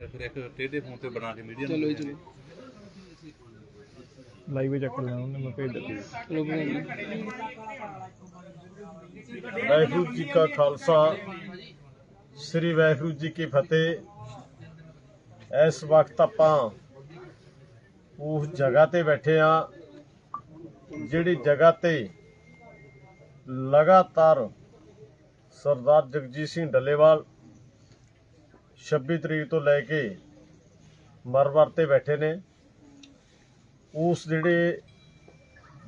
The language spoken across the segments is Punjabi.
ਫਿਰ ਇੱਕ ਟੇਢੇ ਫੋਨ ਤੇ ਬਣਾ ਕੇ ਮੀਡੀਆ ਚਲੋ ਜੀ ਚਲੋ। ਲਾਈਵ ਚੱਕ ਲੈਣਾ ਉਹਨੇ ਮੈਂ ਭੇਜ ਦਿੱਤੀ। ਚਲੋ। ਵਾਹਿਗੁਰੂ ਜੀ ਕਾ ਖਾਲਸਾ। ਸ੍ਰੀ ਵਾਹਿਗੁਰੂ ਜੀ ਕੀ ਫਤਿਹ। ਇਸ ਵਕਤ ਆਪਾਂ ਉਸ ਜਗ੍ਹਾ ਤੇ ਬੈਠੇ ਆ ਜਿਹੜੀ ਜਗ੍ਹਾ ਤੇ ਲਗਾਤਾਰ ਸਰਦਾਰ ਜਗਜੀਤ ਸਿੰਘ ਡੱਲੇਵਾਲ 26 ਤਰੀਕ ਤੋਂ ਲੈ ਕੇ ਮਰ-ਮਰ ਤੇ ਬੈਠੇ ਨੇ। ਉਸ ਜਿਹੜੇ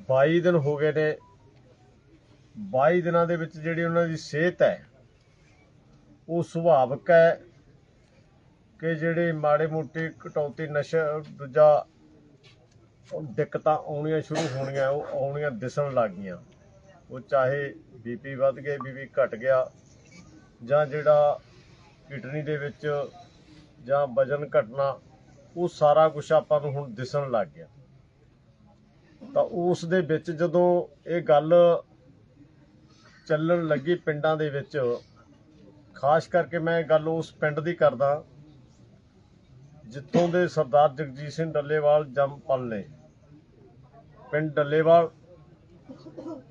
22 ਦਿਨ ਹੋ ਗਏ ਨੇ 22 ਦਿਨਾਂ ਦੇ ਵਿੱਚ ਜਿਹੜੀ ਉਹਨਾਂ ਦੀ ਸਿਹਤ ਹੈ, ਉਹ ਸੁਭਾਵਕ ਹੈ ਕਿ ਜਿਹੜੇ ਮਾੜੇ ਮੋਟੇ ਕਟੌਤੀ ਨਸ਼ਾ ਦੂਜਾ ਦਿੱਕਤਾਂ ਆਉਣੀਆਂ ਸ਼ੁਰੂ ਹੋਣੀਆਂ, ਉਹ ਆਉਣੀਆਂ ਦਿਸਣ ਲੱਗ ਗਈਆਂ। ਉਹ ਚਾਹੇ ਬੀਪੀ ਵੱਧ ਗਿਆ ਬੀਪੀ ਘਟ ਗਿਆ ਜਾਂ ਜਿਹੜਾ ਕਿਡਨੀ ਦੇ ਵਿੱਚ ਜਾਂ ਵਜਨ ਘਟਣਾ, ਉਹ ਸਾਰਾ ਕੁਝ ਆਪਾਂ ਨੂੰ ਹੁਣ ਦਿਸਣ ਲੱਗ ਗਿਆ। ਤਾਂ ਉਸ ਦੇ ਵਿੱਚ ਜਦੋਂ ਇਹ ਗੱਲ ਚੱਲਣ ਲੱਗੀ ਪਿੰਡਾਂ ਦੇ ਵਿੱਚ, ਖਾਸ ਕਰਕੇ ਮੈਂ ਗੱਲ ਉਸ ਪਿੰਡ ਦੀ ਕਰਦਾ, ਜਿੱਥੋਂ ਦੇ ਸਰਦਾਰ ਜਗਜੀਤ ਸਿੰਘ ਡੱਲੇਵਾਲ ਜੰਮ ਪਲ ਨੇ। ਪਿੰਡ ਡੱਲੇਵਾਲ,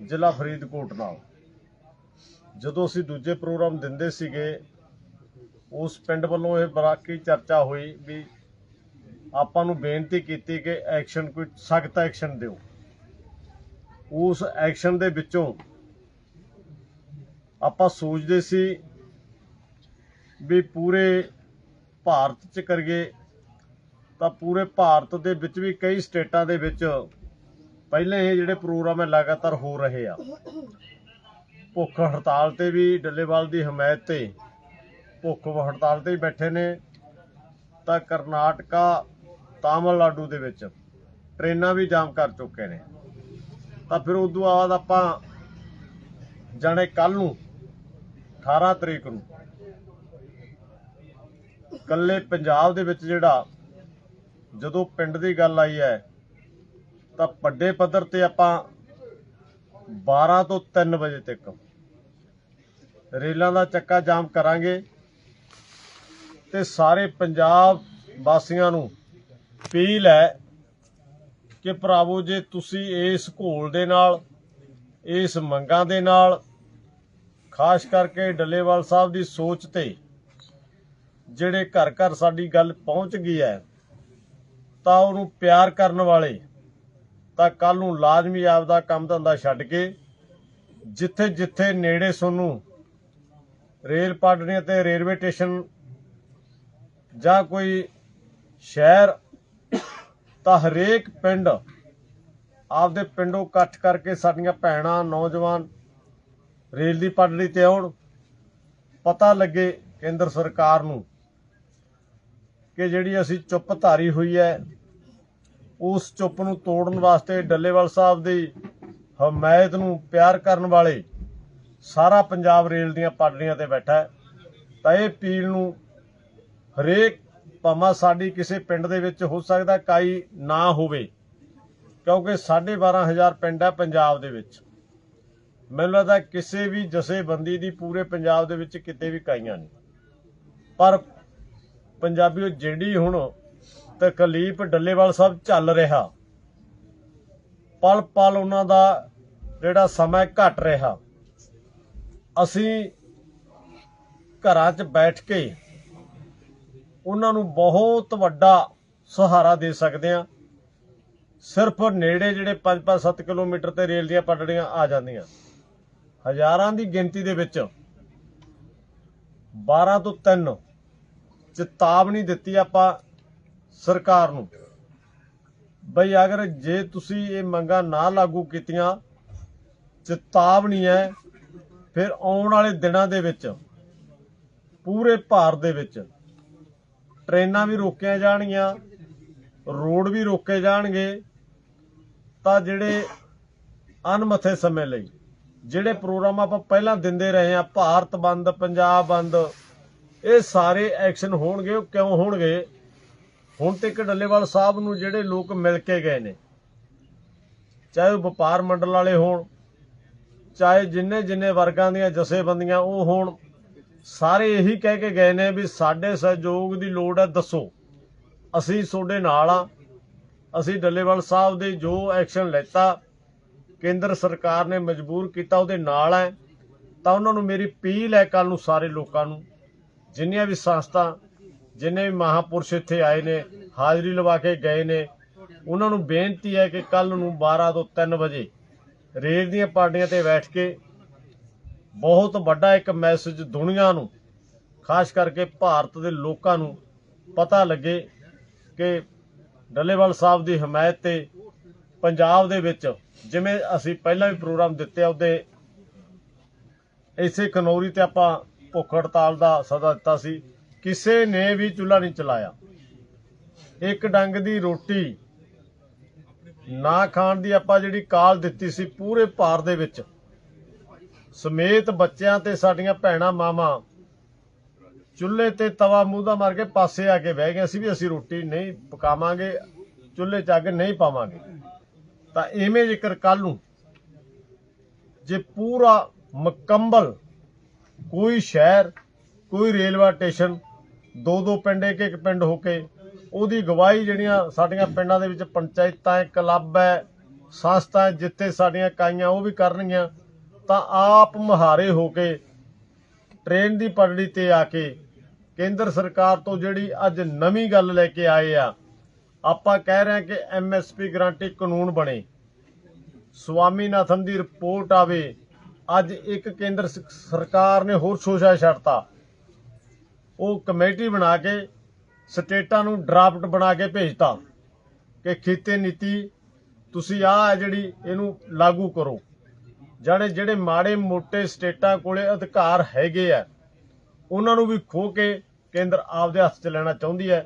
ਜ਼ਿਲ੍ਹਾ ਫਰੀਦਕੋਟ ਨਾਲ। ਜਦੋਂ ਅਸੀਂ ਦੂਜੇ ਪ੍ਰੋਗਰਾਮ ਦਿੰਦੇ ਸੀਗੇ ਉਸ ਪਿੰਡ ਵੱਲੋਂ ਇਹ ਬਰਾਕੀ ਚਰਚਾ ਹੋਈ ਵੀ ਆਪਾਂ ਨੂੰ ਬੇਨਤੀ ਕੀਤੀ ਕਿ ਐਕਸ਼ਨ ਕੋਈ ਸਖਤ ਐਕਸ਼ਨ ਦਿਓ। ਉਸ ਐਕਸ਼ਨ ਦੇ ਵਿੱਚੋਂ ਆਪਾਂ ਸੋਚਦੇ ਸੀ ਵੀ ਪੂਰੇ ਭਾਰਤ 'ਚ ਕਰੀਏ ਤਾਂ ਪੂਰੇ ਭਾਰਤ ਦੇ ਵਿੱਚ ਵੀ ਕਈ ਸਟੇਟਾਂ ਦੇ ਵਿੱਚ ਪਹਿਲੇ ਇਹ ਜਿਹੜੇ ਪ੍ਰੋਗਰਾਮ ਹੈ ਲਗਾਤਾਰ ਹੋ ਰਹੇ ਆ। ਭੁੱਖ ਹੜਤਾਲ ਤੇ ਵੀ ਡੱਲੇਵਾਲ ਦੀ ਹਮਾਇਤ ਤੇ ਭੁੱਖ ਹੜਤਾਲ ਤੇ ਹੀ ਬੈਠੇ ਨੇ ਤਾਂ ਕਰਨਾਟਕਾ, ਤਾਮਿਲਨਾਡੂ ਦੇ ਵਿੱਚ ਟ੍ਰੇਨਾਂ ਵੀ ਜਾਮ ਕਰ ਚੁੱਕੇ ਨੇ। ਤਾਂ ਫਿਰ ਉਦੋਂ ਬਾਅਦ ਆਪਾਂ ਜਾਣੇ ਕੱਲ ਨੂੰ 18 ਤਰੀਕ ਨੂੰ ਕੱਲੇ ਪੰਜਾਬ ਦੇ ਵਿੱਚ ਜਿਹੜਾ ਜਦੋਂ ਪਿੰਡ ਦੀ ਗੱਲ ਆਈ ਹੈ, ਤਾਂ ਵੱਡੇ ਪੱਧਰ ਤੇ ਆਪਾਂ 12 ਤੋਂ 3 ਵਜੇ ਤੱਕ ਰੇਲਾਂ ਦਾ ਚੱਕਾ ਜਾਮ ਕਰਾਂਗੇ। ਤੇ ਸਾਰੇ ਪੰਜਾਬ ਵਾਸੀਆਂ ਨੂੰ ਅਪੀਲ ਹੈ ਕਿ ਭਰਾਵੋ, ਜੇ ਤੁਸੀਂ ਇਸ ਘੋਲ ਦੇ ਨਾਲ, ਇਸ ਮੰਗਾਂ ਦੇ ਨਾਲ, ਖਾਸ ਕਰਕੇ ਡੱਲੇਵਾਲ ਸਾਹਿਬ ਦੀ ਸੋਚ ਤੇ ਜਿਹੜੇ ਘਰ ਘਰ ਸਾਡੀ ਗੱਲ ਪਹੁੰਚ ਗਈ ਹੈ, ਤਾਂ ਉਹਨੂੰ ਪਿਆਰ ਕਰਨ ਵਾਲੇ ਤਾਂ ਕੱਲ ਨੂੰ ਲਾਜ਼ਮੀ ਆਪਦਾ ਕੰਮ ਧੰਦਾ ਛੱਡ ਕੇ ਜਿੱਥੇ ਜਿੱਥੇ ਨੇੜੇ ਸੋਨੂੰ ਰੇਲ ਪਾਟੜੀਆਂ ਤੇ ਰੇਲਵੇ ਸਟੇਸ਼ਨ ਜਾਂ ਕੋਈ ਸ਼ਹਿਰ, ਤਾਂ ਹਰੇਕ ਪਿੰਡ ਆਪਦੇ ਪਿੰਡੋਂ ਇਕੱਠ ਕਰਕੇ ਸਾਡੀਆਂ ਭੈਣਾਂ, ਨੌਜਵਾਨ ਰੇਲ ਦੀ ਪਟੜੀ ਤੇ ਆਉਣ। ਪਤਾ ਲੱਗੇ ਕੇਂਦਰ ਸਰਕਾਰ ਨੂੰ ਕਿ ਜਿਹੜੀ ਅਸੀਂ ਚੁੱਪ ਧਾਰੀ ਹੋਈ ਹੈ, ਉਸ ਚੁੱਪ ਨੂੰ ਤੋੜਨ ਵਾਸਤੇ ਡੱਲੇਵਾਲ ਸਾਹਿਬ ਦੀ ਹਮਾਇਤ ਨੂੰ ਪਿਆਰ ਕਰਨ ਵਾਲੇ ਸਾਰਾ ਪੰਜਾਬ ਰੇਲ ਦੀਆਂ ਪਟੜੀਆਂ ਤੇ ਬੈਠਾ ਹੈ। ਤਾਂ ਇਹ ਪੀਲ ਨੂੰ ਹਰੇਕ ਭਾਵੇਂ ਸਾਡੀ ਕਿਸੇ ਪਿੰਡ ਦੇ ਵਿੱਚ ਹੋ ਸਕਦਾ ਕਾਈ ਨਾ ਹੋਵੇ, ਕਿਉਂਕਿ 12500 ਪਿੰਡ ਹੈ ਪੰਜਾਬ ਦੇ ਵਿੱਚ। ਮੈਨੂੰ ਲੱਗਦਾ ਕਿਸੇ ਵੀ ਜਸੇਬੰਦੀ ਦੀ ਪੂਰੇ ਪੰਜਾਬ ਦੇ ਵਿੱਚ ਕਿਤੇ ਵੀ ਕਾਈਆਂ ਨਹੀਂ। ਪਰ ਪੰਜਾਬੀਓ ਜਿਹੜੀ ਹੁਣ ਤਕਲੀਫ ਡੱਲੇਵਾਲ ਸਾਹਿਬ ਚੱਲ ਰਿਹਾ ਪਲ ਪਲ ਉਹਨਾਂ ਦਾ ਜਿਹੜਾ ਸਮਾਂ ਘਟ ਰਿਹਾ। ਅਸੀਂ ਘਰਾਂ 'ਚ ਬੈਠ ਕੇ ਉਹਨਾਂ ਨੂੰ ਬਹੁਤ ਵੱਡਾ ਸਹਾਰਾ ਦੇ ਸਕਦੇ ਆ ਸਿਰਫ ਨੇੜੇ ਜਿਹੜੇ 5-5 7 ਕਿਲੋਮੀਟਰ ਤੇ ਰੇਲ ਦੀਆਂ ਪਟੜੀਆਂ ਆ ਜਾਂਦੀਆਂ। ਹਜ਼ਾਰਾਂ ਦੀ ਗਿਣਤੀ ਦੇ ਵਿੱਚ 12 ਤੋਂ 3 ਚੇਤਾਵਨੀ ਦਿੱਤੀ ਆਪਾਂ ਸਰਕਾਰ ਨੂੰ। ਬਈ ਅਗਰ ਜੇ ਤੁਸੀਂ ਇਹ ਮੰਗਾਂ ਨਾ ਲਾਗੂ ਕੀਤੀਆਂ, ਚੇਤਾਵਨੀ ਹੈ, ਫਿਰ ਆਉਣ ਵਾਲੇ ਦਿਨਾਂ ਦੇ ਵਿੱਚ, ਪੂਰੇ ਭਾਰਤ ਦੇ ਵਿੱਚ ਟ੍ਰੇਨਾਂ ਵੀ ਰੋਕੀਆਂ ਜਾਣਗੀਆਂ, ਰੋਡ ਵੀ ਰੋਕੇ ਜਾਣਗੇ, ਤਾਂ ਜਿਹੜੇ ਅਣਮੱਥੇ ਸਮੇਂ ਲਈ, ਜਿਹੜੇ ਪ੍ਰੋਗਰਾਮ ਆਪਾਂ ਪਹਿਲਾਂ ਦਿੰਦੇ ਰਹੇ ਆ ਭਾਰਤ ਬੰਦ, ਪੰਜਾਬ ਬੰਦ, ਇਹ ਸਾਰੇ ਐਕਸ਼ਨ ਹੋਣਗੇ, ਉਹ ਕਿਉਂ ਹੋਣਗੇ? ਹੁਣ ਤੱਕ ਡੱਲੇਵਾਲ ਸਾਹਿਬ ਨੂੰ ਜਿਹੜੇ ਲੋਕ ਮਿਲ ਕੇ ਗਏ ਨੇ, ਚਾਹੇ ਉਹ ਵਪਾਰ ਮੰਡਲ ਵਾਲੇ ਹੋਣ, ਚਾਹੇ ਜਿੰਨੇ ਜਿੰਨੇ ਵਰਗਾਂ ਦੀਆਂ ਜਥੇਬੰਦੀਆਂ ਉਹ ਹੋਣ ਸਾਰੇ ਇਹੀ ਕਹਿ ਕੇ ਗਏ ਨੇ ਵੀ ਸਾਡੇ ਸਹਿਯੋਗ ਦੀ ਲੋੜ ਹੈ ਦੱਸੋ। ਅਸੀਂ ਤੁਹਾਡੇ ਨਾਲ ਆ। ਅਸੀਂ ਡੱਲੇਵਾਲ ਸਾਹਿਬ ਦੇ ਜੋ ਐਕਸ਼ਨ ਲੈਤਾ, ਕੇਂਦਰ ਸਰਕਾਰ ਨੇ ਮਜਬੂਰ ਕੀਤਾ, ਉਹਦੇ ਨਾਲ ਹੈ ਤਾਂ ਉਹਨਾਂ ਨੂੰ ਮੇਰੀ ਅਪੀਲ ਹੈ ਕੱਲ ਨੂੰ ਸਾਰੇ ਲੋਕਾਂ ਨੂੰ, ਜਿੰਨੀਆਂ ਵੀ ਸੰਸਥਾ, ਜਿੰਨੇ ਵੀ ਮਹਾਪੁਰਸ਼ ਇੱਥੇ ਆਏ ਨੇ, ਹਾਜ਼ਰੀ ਲਵਾ ਕੇ ਗਏ ਨੇ, ਉਹਨਾਂ ਨੂੰ ਬੇਨਤੀ ਹੈ ਕਿ ਕੱਲ ਨੂੰ 12 ਤੋਂ 3 ਵਜੇ ਰੇਲ ਦੀਆਂ ਪਾਰਟੀਆਂ ਤੇ ਬੈਠ ਕੇ ਬਹੁਤ ਵੱਡਾ ਇੱਕ ਮੈਸੇਜ ਦੁਨੀਆ ਨੂੰ, ਖਾਸ ਕਰਕੇ ਭਾਰਤ ਦੇ ਲੋਕਾਂ ਨੂੰ ਪਤਾ ਲੱਗੇ ਕਿ ਡੱਲੇਵਾਲ ਸਾਹਿਬ ਦੀ ਹਮਾਇਤ ਤੇ ਪੰਜਾਬ ਦੇ ਵਿੱਚ ਜਿਵੇਂ ਅਸੀਂ ਪਹਿਲਾਂ ਵੀ ਪ੍ਰੋਗਰਾਮ ਦਿੱਤੇ ਆ, ਉਹਦੇ ਇਸੇ ਖਨੌਰੀ ਤੇ ਆਪਾਂ ਭੁੱਖ ਹੜਤਾਲ ਦਾ ਸਦਾ ਦਿੱਤਾ ਸੀ। ਕਿਸੇ ਨੇ ਵੀ ਚੁੱਲ੍ਹਾ ਨਹੀਂ ਚਲਾਇਆ। ਇੱਕ ਡੰਗ ਦੀ ਰੋਟੀ ਨਾ ਖਾਣ ਦੀ ਆਪਾਂ ਜਿਹੜੀ ਕਾਲ ਦਿੱਤੀ ਸੀ ਪੂਰੇ ਭਾਰਤ ਦੇ ਵਿੱਚ ਸਮੇਤ ਬੱਚਿਆਂ ਤੇ ਸਾਡੀਆਂ ਭੈਣਾਂ ਮਾਵਾਂ ਚੁੱਲ੍ਹੇ ਤੇ ਤਵਾ ਮੂੰਹ ਦਾ ਮਾਰ ਕੇ ਪਾਸੇ ਆ ਕੇ ਬਹਿ ਗਏ ਸੀ ਵੀ ਅਸੀਂ ਰੋਟੀ ਨਹੀਂ ਪਕਾਵਾਂਗੇ ਚੁੱਲ੍ਹੇ 'ਚ ਅੱਗ ਨਹੀਂ ਪਾਵਾਂਗੇ। ਤਾਂ ਐਵੇਂ ਜੇਕਰ ਕੱਲ ਨੂੰ ਜੇ ਪੂਰਾ ਮੁਕੰਮਲ ਕੋਈ ਸ਼ਹਿਰ ਕੋਈ ਰੇਲਵੇ ਸਟੇਸ਼ਨ ਦੋ ਦੋ ਪਿੰਡ ਇੱਕ ਇੱਕ ਪਿੰਡ ਹੋ ਕੇ ਉਹਦੀ ਗਵਾਹੀ ਜਿਹੜੀਆਂ ਸਾਡੀਆਂ ਪਿੰਡਾਂ ਦੇ ਵਿੱਚ ਪੰਚਾਇਤਾਂ ਕਲੱਬ ਹੈ ਸੰਸਥਾ ਹੈ, ਜਿੱਥੇ ਸਾਡੀਆਂ ਇਕਾਈਆਂ ਉਹ ਵੀ ਕਰਨਗੀਆਂ ਤਾਂ ਆਪ ਮੁਹਾਰੇ ਹੋ ਕੇ ਟ੍ਰੇਨ ਦੀ ਪਟੜੀ ਤੇ ਆ ਕੇ ਕੇਂਦਰ ਸਰਕਾਰ ਤੋਂ ਜਿਹੜੀ ਅੱਜ ਨਵੀਂ ਗੱਲ ਲੈ ਕੇ ਆਏ ਆ, ਆਪਾਂ ਕਹਿ ਰਹੇ ਹਾਂ ਕਿ ਐਮਐਸਪੀ ਗਰੰਟੀ ਕਾਨੂੰਨ ਬਣੇ। ਸਵਾਮੀਨਾਥਨ ਦੀ ਰਿਪੋਰਟ ਆਵੇ, ਅੱਜ ਇੱਕ ਕੇਂਦਰ ਸਰਕਾਰ ਨੇ ਹੋਰ ਸ਼ੋਸ਼ਾ ਛੱਡਤਾ। ਉਹ ਕਮੇਟੀ ਬਣਾ ਕੇ ਸਟੇਟਾਂ ਨੂੰ ਡਰਾਫਟ ਬਣਾ ਕੇ ਭੇਜਤਾ ਕਿ ਖੇਤੀ ਨੀਤੀ ਤੁਸੀਂ ਆ ਜਿਹੜੀ ਇਹਨੂੰ ਲਾਗੂ ਕਰੋ। ਜਿਹੜੇ ਜਿਹੜੇ ਮਾੜੇ ਮੋਟੇ ਸਟੇਟਾਂ ਕੋਲੇ ਅਧਿਕਾਰ ਹੈਗੇ ਆ, ਉਹਨਾਂ ਨੂੰ ਵੀ ਖੋ ਕੇ ਕੇਂਦਰ ਆਪਦੇ ਹੱਥ 'ਚ ਲੈਣਾ ਚਾਹੁੰਦੀ ਹੈ।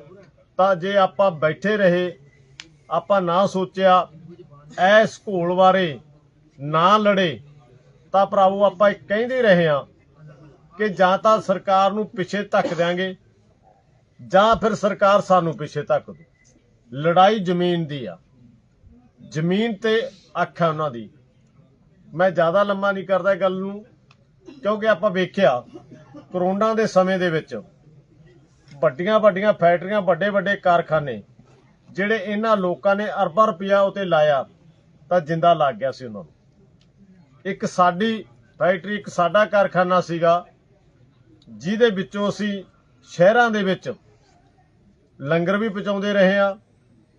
ਤਾਂ ਜੇ ਆਪਾਂ ਬੈਠੇ ਰਹੇ, ਆਪਾਂ ਨਾ ਸੋਚਿਆ ਐਸ ਘੋਲ ਬਾਰੇ ਨਾ ਲੜੇ, ਤਾਂ ਭਰਾਵੋ ਆਪਾਂ ਕਹਿੰਦੇ ਰਹੇ ਹਾਂ ਕਿ ਜਾਂ ਤਾਂ ਸਰਕਾਰ ਨੂੰ ਪਿੱਛੇ ਧੱਕ ਦਿਆਂਗੇ, ਜਾਂ ਫਿਰ ਸਰਕਾਰ ਸਾਨੂੰ ਪਿੱਛੇ ਧੱਕ ਦੋ। ਲੜਾਈ ਜ਼ਮੀਨ ਦੀ ਆ। ਜ਼ਮੀਨ ਤੇ ਅੱਖ ਹੈ ਉਹਨਾਂ ਦੀ। ਮੈਂ ਜ਼ਿਆਦਾ ਲੰਮਾ ਨਹੀਂ ਕਰਦਾ ਇਹ ਗੱਲ ਨੂੰ, ਕਿਉਂਕਿ ਆਪਾਂ ਵੇਖਿਆ ਕਰੋਨਾ ਦੇ ਸਮੇਂ ਦੇ ਵਿੱਚ ਵੱਡੀਆਂ ਵੱਡੀਆਂ ਫੈਕਟਰੀਆਂ, ਵੱਡੇ ਵੱਡੇ ਕਾਰਖਾਨੇ ਜਿਹੜੇ ਇਹਨਾਂ ਲੋਕਾਂ ਨੇ ਅਰਬਾਂ ਰੁਪਇਆ ਉਤੇ ਲਾਇਆ, ਤਾਂ ਜਿੰਦਾ ਲੱਗ ਗਿਆ ਸੀ ਉਹਨਾਂ ਨੂੰ। ਇੱਕ ਸਾਡੀ ਫੈਕਟਰੀ, ਇੱਕ ਸਾਡਾ ਕਾਰਖਾਨਾ ਸੀਗਾ, ਜਿਹਦੇ ਵਿੱਚੋਂ ਅਸੀਂ ਸ਼ਹਿਰਾਂ ਦੇ ਵਿੱਚ ਲੰਗਰ ਵੀ ਪਹੁੰਚਾਉਂਦੇ ਰਹੇ ਆ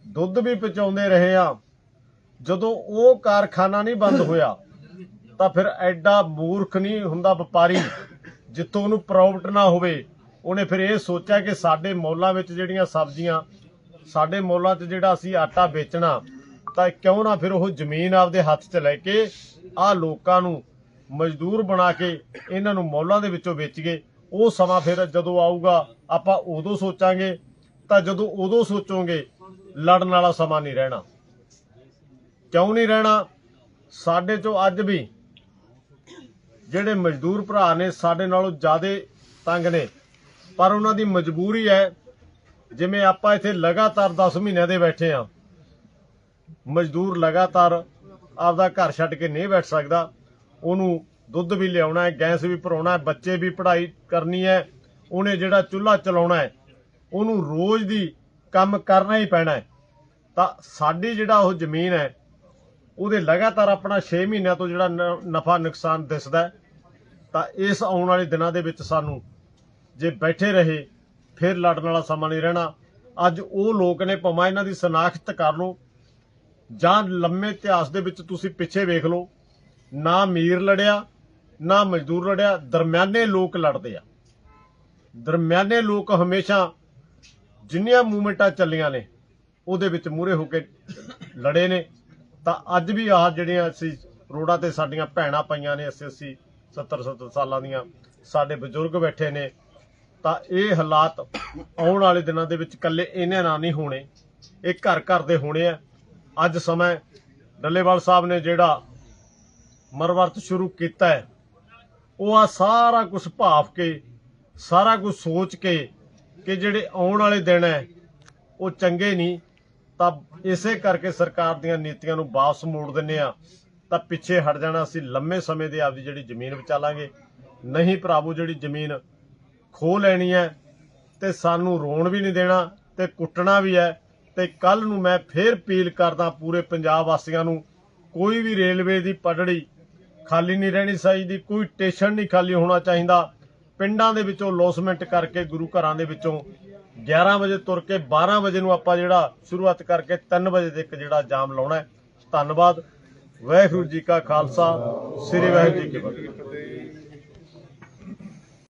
ਦੁੱਧ ਵੀ ਪਹੁੰਚਾਉਂਦੇ ਰਹੇ ਆ ਜਦੋਂ ਉਹ ਕਾਰਖਾਨਾ ਨਹੀਂ ਬੰਦ ਹੋਇਆ ਤਾਂ ਫਿਰ ਐਡਾ ਮੂਰਖ ਨਹੀਂ ਹੁੰਦਾ ਵਪਾਰੀ ਜਿੱਥੋਂ ਉਹਨੂੰ ਪ੍ਰੋਫਿਟ ਨਾ ਹੋਵੇ। ਉਹਨੇ ਫਿਰ ਇਹ ਸੋਚਿਆ ਕਿ ਸਾਡੇ ਮੌਲਾਂ ਵਿੱਚ ਜਿਹੜੀਆਂ ਸਬਜ਼ੀਆਂ, ਸਾਡੇ ਮੌਲਾਂ 'ਚ ਜਿਹੜਾ ਅਸੀਂ ਆਟਾ ਵੇਚਣਾ, ਤਾਂ ਕਿਉਂ ਨਾ ਫਿਰ ਉਹ ਜ਼ਮੀਨ ਆਪਦੇ ਹੱਥ 'ਚ ਲੈ ਕੇ ਆਹ ਲੋਕਾਂ ਨੂੰ ਮਜ਼ਦੂਰ ਬਣਾ ਕੇ ਇਹਨਾਂ ਨੂੰ ਮੌਲਾਂ ਦੇ ਵਿੱਚੋਂ ਵੇਚੀਏ। ਉਹ ਸਮਾਂ ਫਿਰ ਜਦੋਂ ਆਊਗਾ, ਆਪਾਂ ਉਦੋਂ ਸੋਚਾਂਗੇ, ਤਾਂ ਜਦੋਂ ਉਦੋਂ ਸੋਚੋਗੇ, ਲੜਨ ਵਾਲਾ ਸਮਾਂ ਨਹੀਂ ਰਹਿਣਾ। ਕਿਉਂ ਨਹੀਂ ਰਹਿਣਾ? ਸਾਡੇ ਚੋਂ ਅੱਜ ਵੀ ਜਿਹੜੇ ਮਜ਼ਦੂਰ ਭਰਾ ਨੇ ਸਾਡੇ ਨਾਲੋਂ ਜ਼ਿਆਦਾ ਤੰਗ ਨੇ। ਪਰ ਉਹਨਾਂ ਦੀ ਮਜਬੂਰੀ ਹੈ, ਜਿਵੇਂ ਆਪਾਂ ਇੱਥੇ ਲਗਾਤਾਰ 10 ਮਹੀਨਿਆਂ ਦੇ ਬੈਠੇ ਆ ਮਜ਼ਦੂਰ ਲਗਾਤਾਰ ਆਪਦਾ ਘਰ ਛੱਡ ਕੇ ਨਹੀਂ ਬੈਠ ਸਕਦਾ। ਉਹਨੂੰ ਦੁੱਧ ਵੀ ਲਿਆਉਣਾ ਹੈ, ਗੈਸ ਵੀ ਭਰਾਉਣਾ ਹੈ, ਬੱਚੇ ਵੀ ਪੜ੍ਹਾਈ ਕਰਨੀ ਹੈ, ਉਹਨੇ ਜਿਹੜਾ ਚੁੱਲ੍ਹਾ ਚਲਾਉਣਾ ਹੈ, ਉਹਨੂੰ ਰੋਜ਼ ਦੀ ਕੰਮ ਕਰਨਾ ਹੀ ਪੈਣਾ ਤਾਂ ਸਾਡੀ ਜਿਹੜਾ ਉਹ ਜ਼ਮੀਨ ਹੈ ਉਹਦੇ ਲਗਾਤਾਰ ਆਪਣਾ 6 ਮਹੀਨਿਆਂ ਤੋਂ ਜਿਹੜਾ ਨਫਾ ਨੁਕਸਾਨ ਦਿਸਦਾ ਤਾਂ ਇਸ ਆਉਣ ਵਾਲੇ ਦਿਨਾਂ ਦੇ ਵਿੱਚ ਸਾਨੂੰ ਜੇ ਬੈਠੇ ਰਹੇ, ਫਿਰ ਲੜਨ ਵਾਲਾ ਸਮਾਂ ਨਹੀਂ ਰਹਿਣਾ। ਅੱਜ ਉਹ ਲੋਕ ਨੇ ਭਾਵੇਂ ਇਹਨਾਂ ਦੀ ਸਨਾਖਤ ਕਰ ਲਓ, ਜਾਂ ਲੰਮੇ ਇਤਿਹਾਸ ਦੇ ਵਿੱਚ ਤੁਸੀਂ ਪਿੱਛੇ ਵੇਖ ਲਓ, ਨਾ ਅਮੀਰ ਲੜਿਆ, ਨਾ ਮਜ਼ਦੂਰ ਲੜਿਆ, ਦਰਮਿਆਨੇ ਲੋਕ ਲੜਦੇ ਆ। ਦਰਮਿਆਨੇ ਲੋਕ ਹਮੇਸ਼ਾ ਜਿੰਨੀਆਂ ਮੂਵਮੈਂਟਾਂ ਚੱਲੀਆਂ ਨੇ, ਉਹਦੇ ਵਿੱਚ ਮੂਰੇ ਹੋ ਕੇ ਲੜੇ ਨੇ। ਤਾਂ ਅੱਜ ਵੀ ਆਹ ਜਿਹੜੀਆਂ ਅਸੀਂ ਰੋਡਾਂ ਤੇ ਸਾਡੀਆਂ ਭੈਣਾਂ ਪਈਆਂ ਨੇ 80 80 70 70 ਸਾਲਾਂ ਦੀਆਂ ਸਾਡੇ ਬਜ਼ੁਰਗ ਬੈਠੇ ਨੇ, ਤਾਂ ਇਹ ਹਾਲਾਤ ਆਉਣ ਵਾਲੇ ਦਿਨਾਂ ਦੇ ਵਿੱਚ ਇਕੱਲੇ ਇਹਨਾਂ ਨਾਲ ਨਹੀਂ ਹੋਣੇ, ਇਹ ਘਰ ਘਰ ਦੇ ਹੋਣੇ ਆ। ਅੱਜ ਸਮਾਂ ਡੱਲੇਵਾਲ ਸਾਹਿਬ ਨੇ ਜਿਹੜਾ ਮਰਵਰਤ ਸ਼ੁਰੂ ਕੀਤਾ ਹੈ, ਉਹ ਆ ਸਾਰਾ ਕੁਝ ਭਾਫ ਕੇ, ਸਾਰਾ ਕੁਝ ਸੋਚ ਕੇ ਕਿ ਜਿਹੜੇ ਆਉਣ ਵਾਲੇ ਦਿਨ ਹੈ, ਉਹ ਚੰਗੇ ਨਹੀਂ ਤਾਂ ਇਸੇ ਕਰਕੇ ਸਰਕਾਰ ਦੀਆਂ ਨੀਤੀਆਂ ਨੂੰ ਵਾਪਸ ਮੋੜ ਦਿੰਨੇ ਆ ਤਾਂ ਪਿੱਛੇ ਹਟ ਜਾਣਾ ਅਸੀਂ ਲੰਮੇ ਸਮੇਂ ਦੇ ਆਪਦੀ ਜਿਹੜੀ ਜ਼ਮੀਨ ਬਚਾ ਨਹੀਂ ਭਰਾਵੋ, ਜਿਹੜੀ ਜ਼ਮੀਨ ਖੋ ਲੈਣੀ ਹੈ ਤੇ ਸਾਨੂੰ ਰੋਣ ਵੀ ਨਹੀਂ ਦੇਣਾ ਤੇ ਕੁੱਟਣਾ ਵੀ ਹੈ ਤੇ ਕੱਲ ਨੂੰ ਮੈਂ ਫੇਰ ਅਪੀਲ ਕਰਦਾ ਪੂਰੇ ਪੰਜਾਬ ਵਾਸੀਆਂ ਨੂੰ, ਕੋਈ ਵੀ ਰੇਲਵੇ ਦੀ ਪਟੜੀ ਖਾਲੀ ਨਹੀਂ ਰਹਿਣੀ ਚਾਹੀਦੀ, ਕੋਈ ਸਟੇਸ਼ਨ ਨਹੀਂ ਖਾਲੀ ਹੋਣਾ ਚਾਹੀਦਾ। ਪਿੰਡਾਂ ਦੇ ਵਿੱਚੋਂ ਲੋਸਮੈਂਟ ਕਰਕੇ, ਗੁਰੂ ਘਰਾਂ ਦੇ ਵਿੱਚੋਂ 11 ਵਜੇ ਤੁਰ ਕੇ 12 ਵਜੇ ਨੂੰ ਆਪਾਂ ਜਿਹੜਾ ਸ਼ੁਰੂਆਤ ਕਰਕੇ 3 ਵਜੇ ਤੱਕ ਜਿਹੜਾ ਜਾਮ ਲਾਉਣਾ ਧੰਨਵਾਦ। ਵਾਹਿਗੁਰੂ ਜੀ ਕਾ ਖਾਲਸਾ। ਸ੍ਰੀ ਵਾਹਿਗੁਰੂ ਜੀ ਕੀ ਫਤਿਹ।